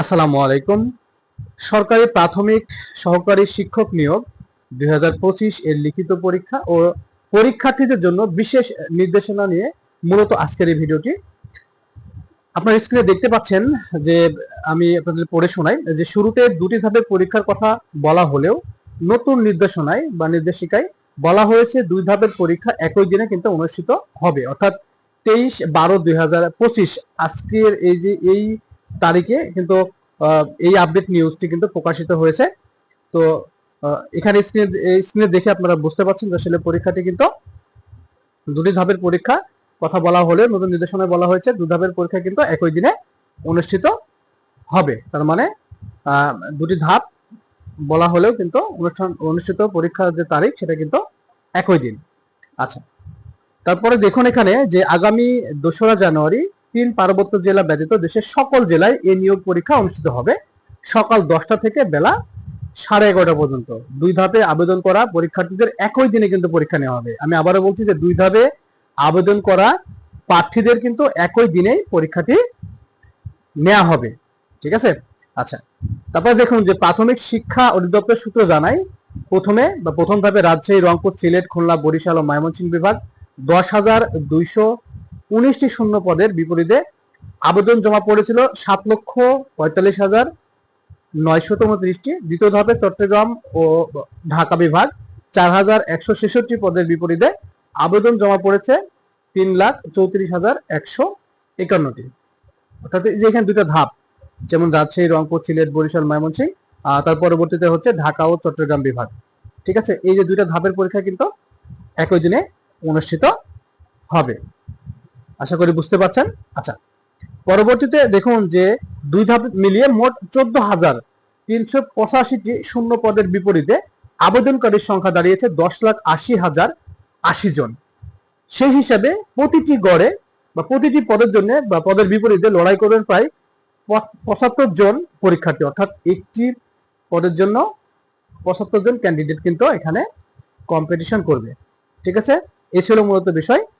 আসসালামু আলাইকুম। সরকারি প্রাথমিক সহকারী শিক্ষক নিয়োগ দুই এর লিখিত পরীক্ষা ও পরীক্ষার্থীদের জন্য বিশেষ নির্দেশনা নিয়ে মূলত আজকের এই ভিডিওটি। আপনার স্ক্রিনে দেখতে পাচ্ছেন যে আমি আপনাদের পড়ে শোনাই যে শুরুতে দুটি ধাপের পরীক্ষার কথা বলা হলেও নতুন নির্দেশনায় বা নির্দেশিকায় বলা হয়েছে দুই ধাপের পরীক্ষা একই দিনে কিন্তু অনুষ্ঠিত হবে। অর্থাৎ তেইশ বারো দুই আজকের এই যে এই তারিখে কিন্তু এই আপডেট নিউজটি কিন্তু প্রকাশিত হয়েছে। তো এখানে স্ক্রিনে দেখে আপনারা বুঝতে পারছেন যে আসলে পরীক্ষাটি কিন্তু দুটি ধাপের পরীক্ষা। কথা বলা হলে নতুন নির্দেশনায় বলা হয়েছে, দু ধাপের পরীক্ষা কিন্তু একই দিনে অনুষ্ঠিত হবে। তার মানে দুটি ধাপ বলা হলেও কিন্তু অনুষ্ঠান, অনুষ্ঠিত পরীক্ষার যে তারিখ, সেটা কিন্তু একই দিন। আচ্ছা তারপরে দেখুন এখানে যে আগামী দোসরা জানুয়ারি তিন পার্বত্য জেলা ব্যতীত দেশের সকল জেলায় এই নিয়োগ পরীক্ষা অনুষ্ঠিত হবে। সকাল দশটা থেকে বেলা সাড়ে এগারোটা পর্যন্ত। দুই ধাপে আবেদন করা পরীক্ষার্থীদের একই দিনে কিন্তু পরীক্ষা নেওয়া হবে। আমি আবারও বলছি যে দুই ধাপে আবেদন করা প্রার্থীদের কিন্তু একই দিনেই পরীক্ষাটি নেওয়া হবে। ঠিক আছে? আচ্ছা তারপরে দেখুন যে প্রাথমিক শিক্ষা অধিদপ্তর সূত্র জানায়, প্রথমে বা প্রথম ধাপে রাজশাহী, রংপুর, সিলেট, খুলনা, বরিশাল ও ময়মনসিংহ বিভাগ দশ হাজার দুইশো উনিশটি শূন্য পদের বিপরীতে আবেদন জমা পড়েছিল সাত লক্ষ পঁয়তাল্লিশ হাজার নয়শত উনত্রিশটি। দ্বিতীয় ধাপে চট্টগ্রাম ও ঢাকা বিভাগ চার হাজার একশো ছেষট্টি পদের বিপরীতে আবেদন জমা পড়েছে তিন লাখ চৌত্রিশ হাজার একশো একান্নটি। অর্থাৎ যে এখানে দুটো ধাপ যেমন রাজশাহী রংপুর সিলেট বরিশাল ময়মনসিংহ আহ, তার পরবর্তীতে হচ্ছে ঢাকা ও চট্টগ্রাম বিভাগ। ঠিক আছে? এই যে দুইটা ধাপের পরীক্ষা কিন্তু একই দিনে অনুষ্ঠিত হবে। আশা করি বুঝতে পারছেন? আচ্ছা পরবর্তীতে দেখুন যে দুই ধাপ মিলিয়ে মোট চোদ্দ হাজার তিনশো পঁচাশিটি শূন্য পদের বিপরীতে আবেদনকারীর সংখ্যা দাঁড়িয়েছে দশ লাখ আশি হাজার আশি জন। সেই হিসাবে প্রতিটি গড়ে বা প্রতিটি পদের জন্য বা পদের বিপরীতে লড়াই করবেন প্রায় পঁচাত্তর জন পরীক্ষার্থী। অর্থাৎ একটি পদের জন্য পঁচাত্তর জন ক্যান্ডিডেট কিন্তু এখানে কম্পিটিশন করবে। ঠিক আছে? এই ছিল মূলত বিষয়।